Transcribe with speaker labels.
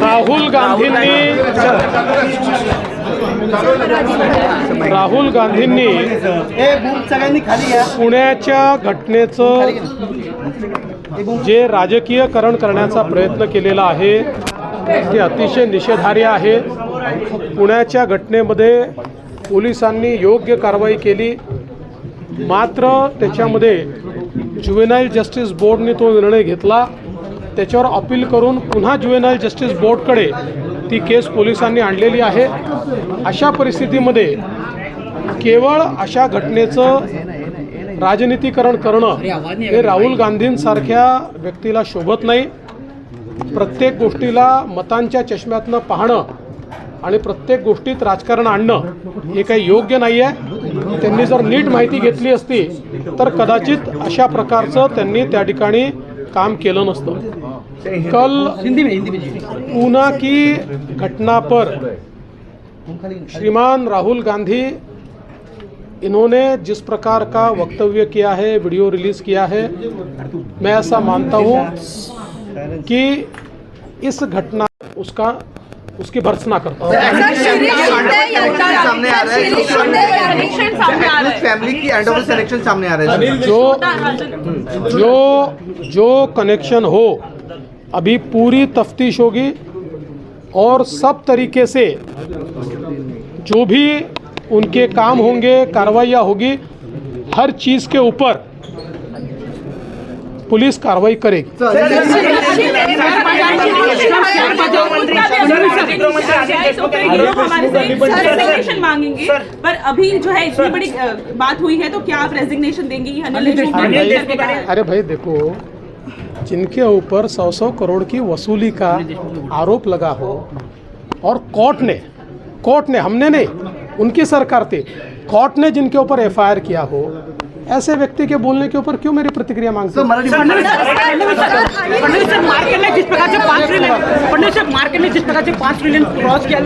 Speaker 1: राहुल गांधींनी राहुल गांधींनी पुण्याच्या घटनेचं जे राजकीयकरण करण्याचा प्रयत्न केलेला आहे ते अतिशय निषेधार्ह आहे. पुण्याच्या घटनेमध्ये पोलिसांनी योग्य कारवाई केली. मात्र त्याच्यामध्ये ज्युएनाईल जस्टिस बोर्डने तो निर्णय घेतला. त्याच्यावर अपील करून पुन्हा ज्युएनाईल जस्टिस बोर्डकडे ती केस पोलिसांनी आणलेली आहे. अशा परिस्थितीमध्ये केवळ अशा घटनेचं राजनीतीकरण करणं हे राहुल गांधींसारख्या व्यक्तीला शोभत नाही. प्रत्येक गोष्टीला मतांच्या चष्म्यातनं पाहणं आणि प्रत्येक गोष्टीत राजकारण आणणं हे काही योग्य नाही आहे त्यांनी जर नीट माहिती घेतली असती तर कदाचित अशा प्रकारचं त्यांनी त्या ठिकाणी काम केलं नसतं. कल
Speaker 2: हिंदी में हिंदी में
Speaker 1: ऊना की घटना पर श्रीमान राहुल गांधी इन्होंने जिस प्रकार का वक्तव्य किया है वीडियो रिलीज़ किया है मैं ऐसा मानता हूँ कि इस घटना उसका उसकी भर्त्सना करता हूँ।
Speaker 3: सामने आ रहा है
Speaker 4: सामने आ रहा है।
Speaker 3: फैमिली की एंड ऑफ़ सिलेक्शन सामने आ रहा है।
Speaker 1: जो जो जो कनेक्शन हो अभी पूरी तफ्तीश होगी और सब तरीके से जो भी उनके काम होंगे कार्रवाइयाँ होगी हर चीज़ के ऊपर पुलिस कार्रवाई करेगी
Speaker 4: मांगेंगे पर अभी जो है इतनी बड़ी बात हुई है तो क्या आप रेजिग्नेशन देंगे?
Speaker 1: अरे भाई देखो जिनके ऊपर सौ सौ करोड़ की वसूली का आरोप लगा हो और कोर्ट ने कोर्ट ने हमने नहीं उनकी सरकार थी कोर्ट ने जिनके ऊपर एफआईआर किया हो ऐसे व्यक्ति के बोलने के ऊपर क्यों मेरी प्रतिक्रिया मांगते हो?
Speaker 5: मार्केट ने जिस प्रकार से पाच ट्रिलियन फडणवीस सर मार्केट ने जिस प्रकार से पाच ट्रिलियन क्रॉस किया